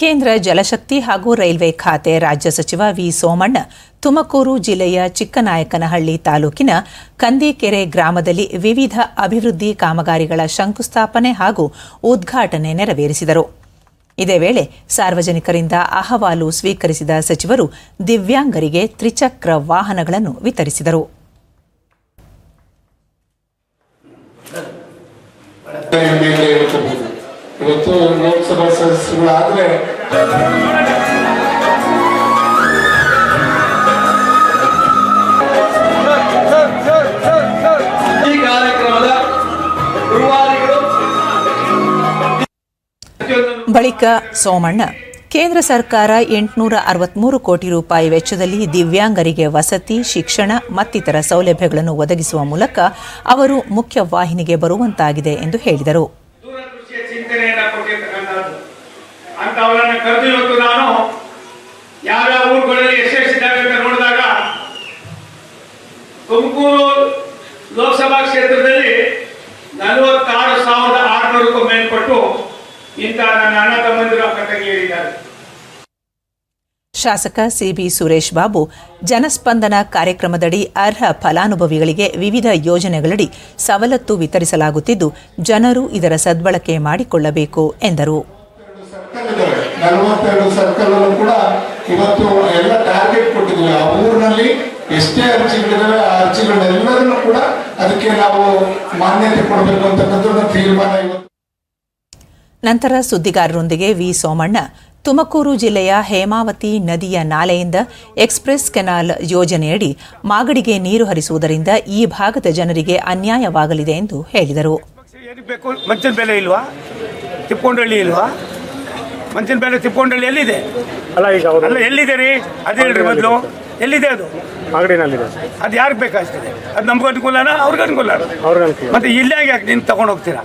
ಕೇಂದ್ರ ಜಲಶಕ್ತಿ ಹಾಗೂ ರೈಲ್ವೆ ಖಾತೆ ರಾಜ್ಯ ಸಚಿವ ವಿ ಸೋಮಣ್ಣ ತುಮಕೂರು ಜಿಲ್ಲೆಯ ಚಿಕ್ಕನಾಯಕನಹಳ್ಳಿ ತಾಲೂಕಿನ ಕಂದೀಕೆರೆ ಗ್ರಾಮದಲ್ಲಿ ವಿವಿಧ ಅಭಿವೃದ್ಧಿ ಕಾಮಗಾರಿಗಳ ಶಂಕುಸ್ಥಾಪನೆ ಹಾಗೂ ಉದ್ಘಾಟನೆ ನೆರವೇರಿಸಿದರು. ಇದೇ ವೇಳೆ ಸಾರ್ವಜನಿಕರಿಂದ ಅಹವಾಲು ಸ್ವೀಕರಿಸಿದ ಸಚಿವರು ದಿವ್ಯಾಂಗರಿಗೆ ತ್ರಿಚಕ್ರ ವಾಹನಗಳನ್ನು ವಿತರಿಸಿದರು. ಇವತ್ತು ಲೋಕಸಭಾ ಸದಸ್ಯರುಗಳಾದ್ರೆ ಈ ಕಾರ್ಯಕ್ರಮದ ಬಳಿಕ ಸೋಮಣ್ಣ, ಕೇಂದ್ರ ಸರ್ಕಾರ ಎಂಟುನೂರ ಅರವತ್ಮೂರು ಕೋಟಿ ರೂಪಾಯಿ ವೆಚ್ಚದಲ್ಲಿ ದಿವ್ಯಾಂಗರಿಗೆ ವಸತಿ, ಶಿಕ್ಷಣ ಮತ್ತಿತರ ಸೌಲಭ್ಯಗಳನ್ನು ಒದಗಿಸುವ ಮೂಲಕ ಅವರು ಮುಖ್ಯವಾಹಿನಿಗೆ ಬರುವಂತಾಗಿದೆ ಎಂದು ಹೇಳಿದರು. ಕೊಟ್ಟಿರ್ತಕ್ಕಂಥದ್ದು ಅಂತವರನ್ನ ಕರೆದು ಇವತ್ತು ನಾನು. ಯಾವ್ಯಾವ ಊರುಗಳಲ್ಲಿ ಎಷ್ಟೆಷ್ಟಿದ್ದಾವೆ ಅಂತ ನೋಡಿದಾಗ ತುಮಕೂರು ಲೋಕಸಭಾ ಕ್ಷೇತ್ರದಲ್ಲಿ ನಲವತ್ತಾರು ಸಾವಿರದ ಆರುನೂರಕ್ಕೂ ಮೇಲ್ಪಟ್ಟು ಇಂತಹ ನನ್ನ ಅಣ್ಣ ತಮ್ಮಂದಿರು ಅಕ್ಕ ತಂಗಿಯರಿದ್ದಾರೆ ಶಾಸಕ ಸಿಬಿ ಸುರೇಶ್ ಬಾಬು ಜನಸ್ಪಂದನ ಕಾರ್ಯಕ್ರಮದಡಿ ಅರ್ಹ ಫಲಾನುಭವಿಗಳಿಗೆ ವಿವಿಧ ಯೋಜನೆಗಳಡಿ ಸವಲತ್ತು ವಿತರಿಸಲಾಗುತ್ತಿದ್ದು ಜನರು ಇದರ ಸದ್ಬಳಕೆ ಮಾಡಿಕೊಳ್ಳಬೇಕು ಎಂದರು. ಎಷ್ಟೇ ಅರ್ಜಿಗಳಿದಾವೆ ಆ ಅರ್ಜಿಗಳನ್ನೆಲ್ಲರನ್ನು ಕೂಡ ಅದಕ್ಕೆ ನಾವು ಮಾನ್ಯತೆ ಕೊಡಬೇಕು ಅಂತಕ್ಕಂಥದ್ದು ತೀರ್ಮಾನ ನಂತರ ಸುದ್ದಿಗಾರರೊಂದಿಗೆ ವಿ ಸೋಮಣ್ಣ ತುಮಕೂರು ಜಿಲ್ಲೆಯ ಹೇಮಾವತಿ ನದಿಯ ನಾಲೆಯಿಂದ ಎಕ್ಸ್ಪ್ರೆಸ್ ಕೆನಾಲ್ ಯೋಜನೆಯಡಿ ಮಾಗಡಿಗೆ ನೀರು ಹರಿಸುವುದರಿಂದ ಈ ಭಾಗದ ಜನರಿಗೆ ಅನ್ಯಾಯವಾಗಲಿದೆ ಎಂದು ಹೇಳಿದರು. ಮಂಚನ ಬೆಲೆ ಇಲ್ವಾ? ತಿಪ್ಪೊಂಡಳ್ಳಿ ಇಲ್ವಾ? ಮಂಚನ ಬೆಲೆ ತಿಪ್ಪೊಂಡಳ್ಳಿ ಎಲ್ಲಿದೆ? ಅಲ್ಲ ಈಗ ಅವರು ಅಲ್ಲ ಎಲ್ಲಿದೆ ರೀ ಅದು ಹೇಳ್ರಿ ಮೊದಲು. ಎಲ್ಲಿದೆ ಅದು? ಮಾಗಡಿನಲ್ಲಿದೆ. ಅದು ಯಾರಿಗೆ ಬೇಕಾಗ್ತದೆ? ಅದು ನಮ್ಗೆ ಅನುಕೂಲನಾ? ಅವ್ರಿಗೆ ಅನುಕೂಲ ಅವ್ರಿಗೆ ಅನುಕೂಲ. ಮತ್ತೆ ಇಲ್ಲೇ ಯಾಕೆ ನಿಂತು ತಗೊಂಡು ಹೋಗ್ತೀರಾ